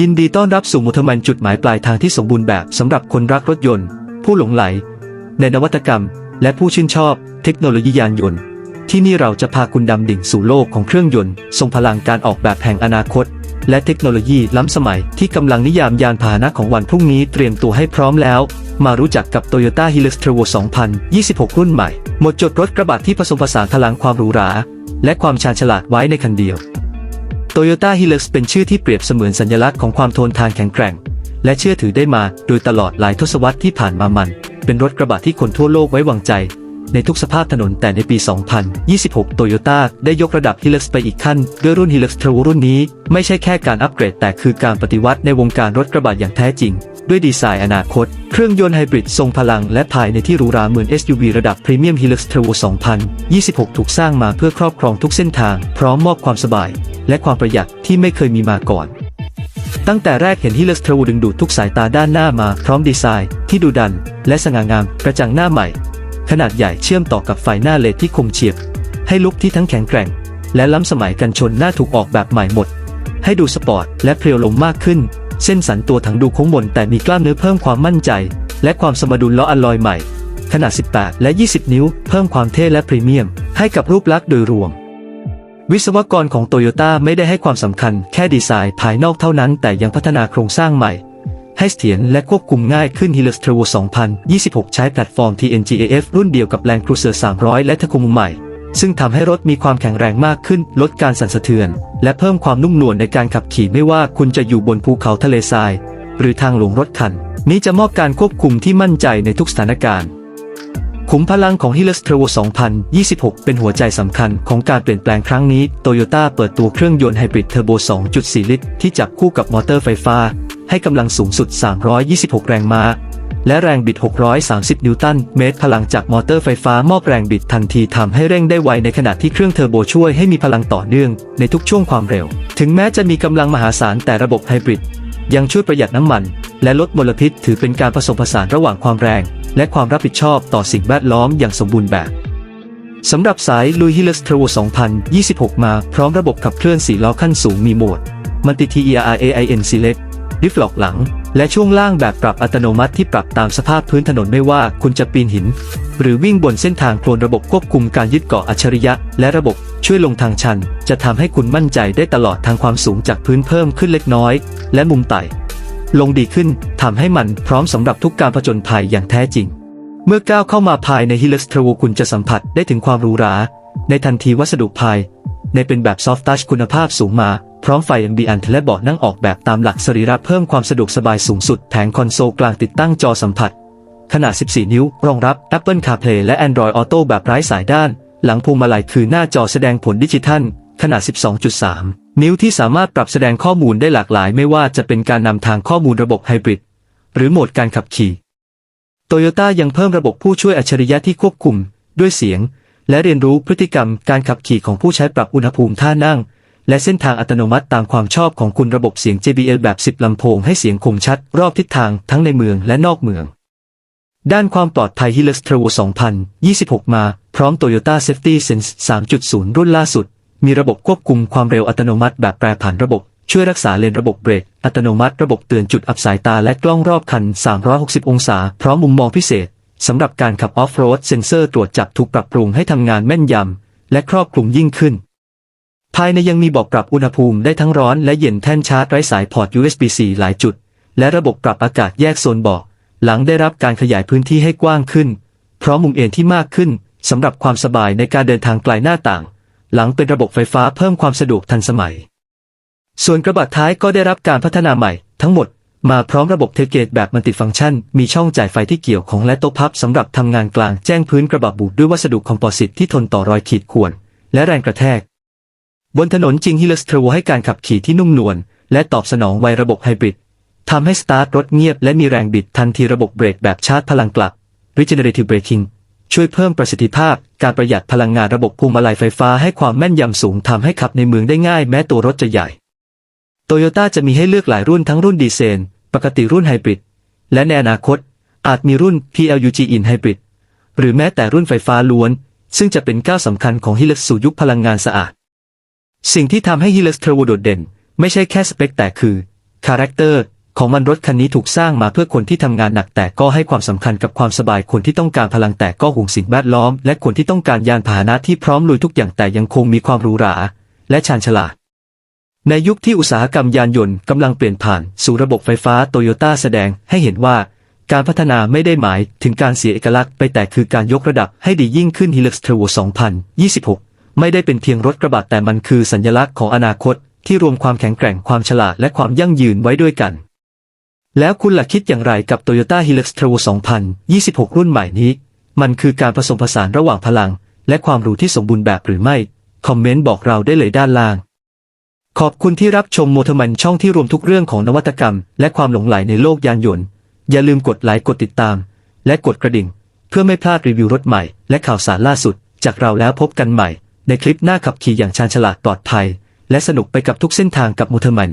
ยินดีต้อนรับสู่มุทมันจุดหมายปลายทางที่สมบูรณ์แบบสำหรับคนรักรถยนต์ ผู้หลงไหล ในนวัตกรรม และผู้ชื่นชอบ เทคโนโลยียานยนต์ ที่นี่เราจะพาคุณดำดิ่งสู่โลกของเครื่องยนต์ทรงพลังการออกแบบแห่งอนาคต และเทคโนโลยีล้ำสมัยที่กำลังนิยามยานพาหนะของวันพรุ่งนี้เตรียมตัวให้พร้อมแล้ว มารู้จักกับ Toyota Hilux Trevo 2026 รุ่นใหม่ หมดจดรถกระบะที่ผสมผสานพลังความหรูหราและความชาญฉลาดไว้ในคันเดียว Toyota Hilux เป็นชื่อที่เปรียบเสมือนสัญลักษณ์ของความทนทานแข็งแกร่ง และเชื่อถือได้มาโดยตลอดหลายทศวรรษที่ผ่านมามัน เป็นรถกระบะที่คนทั่วโลกไว้วางใจ ในทุกสภาพถนนแต่ในปี 2026 Toyota ได้ยกระดับ Hilux ไปอีกขั้นด้วยรุ่น Hilux Trevo รุ่นนี้ไม่ใช่แค่การอัปเกรด แต่คือการปฏิวัติในวงการรถกระบะอย่างแท้จริง ด้วยดีไซน์อนาคต เครื่องยนต์ไฮบริดทรงพลังและภายในที่หรูหราเหมือน SUV ระดับพรีเมียม Hilux Trevo 2026 ถูกสร้างมาเพื่อครอบครองทุกเส้นทาง พร้อมมอบความสบาย และความประหยัดที่ไม่เคยมีมาก่อน ตั้งแต่แรกเห็น Hilux Trevo ดึงดูดทุกสายตาด้านหน้ามาพร้อมดีไซน์ ที่ดูดัน และสง่างามกระจังหน้าใหม่ ขนาดใหญ่เชื่อมต่อกับไฟหน้าเลดที่คมเฉียบ ให้ลุคที่ทั้งแข็งแกร่ง และล้ำสมัยกันชนหน้าถูกออกแบบใหม่หมด ให้ดูสปอร์ตและเพรียวลงมากขึ้น เส้นสันตัวถังดูโค้งมนแต่มีกล้ามเนื้อเพิ่มความมั่นใจ และความสมดุลล้ออัลลอยใหม่ขนาด 18 และ 20 นิ้ว เพิ่มความเท่และพรีเมียม ให้กับรูปลักษณ์โดยรวม วิศวกรของโตโยต้าไม่ได้ให้ความสำคัญแค่ดีไซน์ภายนอกเท่านั้น แต่ยังพัฒนาโครงสร้างใหม่ ให้เสถียรและควบคุมง่ายขึ้น Hilux Trevo 2026 ใช้แพลตฟอร์ม TNGAF รุ่นเดียวกับ Land Cruiser 300 และ t a c o m ใหม่ ซึ่งทำให้รถมีความแข็งแรงมากขึ้น ลดการสั่นสะเทือน และเพิ่มความนุ่มนวลในการขับขี่ไม่ว่าคุณจะอยู่บนภูเขาทะเลทราย หรือทางหลวงรถคัน นี้จะมอบการควบคุมที่มั่นใจในทุกสถานการณ์ ขุมพลังของ Hilux Trevo 2026 เป็นหัวใจสำคัญของการเปลี่ยนแปลงครั้งนี้ Toyota เปิดตัวเครื่องยนต์ไฮบริดเทอร์โบ 2.4 ลิตร ที่จับคู่กับมอเตอร์ไฟฟ้า ให้กำลังสูงสุด 326 แรงม้า และแรงบิด 630 นิวตันเมตร พลังจากมอเตอร์ไฟฟ้ามอบแรงบิดทันทีทำให้เร่งได้ไวในขณะที่เครื่องเทอร์โบช่วยให้มีพลังต่อเนื่องในทุกช่วงความเร็ว ถึงแม้จะมีกำลังมหาศาลแต่ระบบไฮบริดยังช่วยประหยัดน้ำมัน และลดมลพิษถือเป็นการผสมผสานระหว่างความแรง และความรับผิดชอบต่อสิ่งแวดล้อมอย่างสมบูรณ์แบบสำหรับสายลุย Hilux Trevo 2026 มาพร้อมระบบขับเคลื่อน4ล้อขั้นสูงมีโหมด Multi TERAAIN Select ดิฟล็อกหลัง และช่วงล่างแบบปรับอัตโนมัติที่ปรับตามสภาพพื้นถนนไม่ว่าคุณจะปีนหิน หรือวิ่งบนเส้นทางโคลนระบบควบคุมการยึดเกาะอัจฉริยะ และระบบช่วยลงทางชัน จะทำให้คุณมั่นใจได้ตลอดทางความสูงจากพื้นเพิ่มขึ้นเล็กน้อย และมุมไต่ ลงดีขึ้นทำให้มันพร้อมสำหรับทุกการผจญภัยอย่างแท้จริง เมื่อก้าวเข้ามาภายใน Hilux Trevo คุณจะสัมผัสได้ถึงความหรูหรา ในทันทีวัสดุภาย ในเป็นแบบ Soft Touch คุณภาพสูงมา พร้อมไฟ ambient และเบาะนั่งออกแบบตามหลักสรีระเพิ่มความสะดวกสบายสูงสุดแผงคอนโซลกลางติดตั้งจอสัมผัส ขนาด 14 นิ้ว รองรับ Apple CarPlay และ Android Auto แบบไร้สายด้าน หลังพวงมาลัยคือหน้าจอแสดงผลดิจิทัล ขนาด 12.3 นิ้วที่สามารถปรับแสดงข้อมูลได้หลากหลายไม่ว่าจะเป็นการนำทางข้อมูลระบบไฮบริดหรือโหมดการขับขี่โตโยต้ายังเพิ่มระบบผู้ช่วยอัจฉริยะที่ควบคุม ด้วยเสียง และเรียนรู้พฤติกรรมการขับขี่ของผู้ใช้ปรับอุณหภูมิท่านั่ง และเส้นทางอัตโนมัติตามความชอบของคุณระบบเสียง JBL แบบ 10 ลำโพงให้เสียงคมชัด รอบทิศทางทั้งในเมืองและนอกเมือง ด้านความปลอดภัย Hilux Trevo 2026 มา พร้อม Toyota Safety Sense 3.0 รุ่นล่าสุด มีระบบควบคุมความเร็วอัตโนมัติแบบแปรผันระบบ ช่วยรักษาเลนระบบเบรกอัตโนมัติระบบเตือนจุดอับสายตาและกล้องรอบคัน 360 องศา พร้อมมุมมองพิเศษสำหรับการขับออฟโรดเซ็นเซอร์ตรวจจับถูกปรับปรุงให้ทำงานแม่นยำและครอบคลุมยิ่งขึ้น ภายในยังมีบอกปรับอุณหภูมิได้ทั้งร้อนและเย็นแท่นชาร์จไร้สายพอร์ต USB-C หลายจุด และระบบปรับอากาศแยกโซนเบาะหลังได้รับการขยายพื้นที่ให้กว้างขึ้น พร้อมมุมเอนที่มากขึ้นสำหรับความสบายในการเดินทางไกลหน้าต่าง หลังเป็นระบบไฟฟ้าเพิ่มความสะดวกทันสมัย ส่วนกระบะท้ายก็ได้รับการพัฒนาใหม่ ทั้งหมดมาพร้อมระบบเทเกตแบบมัลติฟังก์ชัน มีช่องจ่ายไฟที่เกี่ยวของและโต๊ะพับสำหรับทำงานกลางแจ้งพื้นกระบะบูดด้วยวัสดุคอมโพสิตที่ทนต่อรอยขีดข่วน และแรงกระแทก บนถนนจริง Hilux Trevo ให้การขับขี่ที่นุ่มนวลและตอบสนองไวระบบไฮบริดทำให้สตาร์ทรถเงียบและมีแรงบิดทันทีระบบเบรกแบบชาร์จพลังกลับ Regenerative Braking ช่วยเพิ่มประสิทธิภาพ การประหยัดพลังงานระบบพวงมาลัยไฟฟ้าให้ความแม่นยำสูงทำให้ขับในเมืองได้ง่ายแม้ตัวรถจะใหญ่โตโยต้าจะมีให้เลือกหลายรุ่นทั้งรุ่นดีเซลปกติรุ่นไฮบริด และในอนาคต อาจมีรุ่น PLUG In Hybrid หรือแม้แต่รุ่นไฟฟ้าล้วน ซึ่งจะเป็นก้าวสำคัญของ Hilux สู่ยุคพลังงานสะอาด สิ่งที่ทำให้ Hilux Trevo โดดเด่น ไม่ใช่แค่สเปคแต่คือ คาแรคเตอร์ ของมันรถคันนี้ถูกสร้างมาเพื่อคนที่ทำงานหนักแต่ก็ให้ความสำคัญกับความสบายคนที่ต้องการพลังแต่ก็ห่วงสิ่งแวดล้อม และคนที่ต้องการยานพาหนะที่พร้อมลุยทุกอย่างแต่ยังคงมีความหรูหราและชาญฉลาด ในยุคที่อุตสาหกรรมยานยนต์กำลังเปลี่ยนผ่านสู่ระบบไฟฟ้าโตโยต้าแสดงให้เห็นว่าการพัฒนาไม่ได้หมายถึงการเสียเอกลักษณ์ไปแต่คือการยกระดับให้ดียิ่งขึ้น Hilux Turbo 2026 ไม่ได้เป็นเพียงรถกระบะแต่มันคือสัญลักษณ์ของอนาคต ที่รวมความแข็งแกร่งความฉลาดและความยั่งยืนไว้ด้วยกัน แล้วคุณล่ะคิดอย่างไรกับ Toyota Hilux Turbo 2026 รุ่นใหม่นี้ มันคือการผสมผสานระหว่างพลัง และความรู้ที่สมบูรณ์แบบหรือไม่ คอมเมนต์บอกเราได้เลยด้านล่าง ขอบคุณที่รับชมโมทมันช่องที่รวมทุกเรื่องของนวัตกรรม และความหลงใหลในโลกยานยนต์ อย่าลืมกดไลค์กดติดตาม และกดกระดิ่ง เพื่อไม่พลาดรีวิวรถใหม่ และข่าวสารล่าสุด จากเราแล้วพบกันใหม่ ในคลิปหน้าขับขี่อย่างชาญฉลาดปลอดภัย และสนุกไปกับทุกเส้นทางกับโมทมัน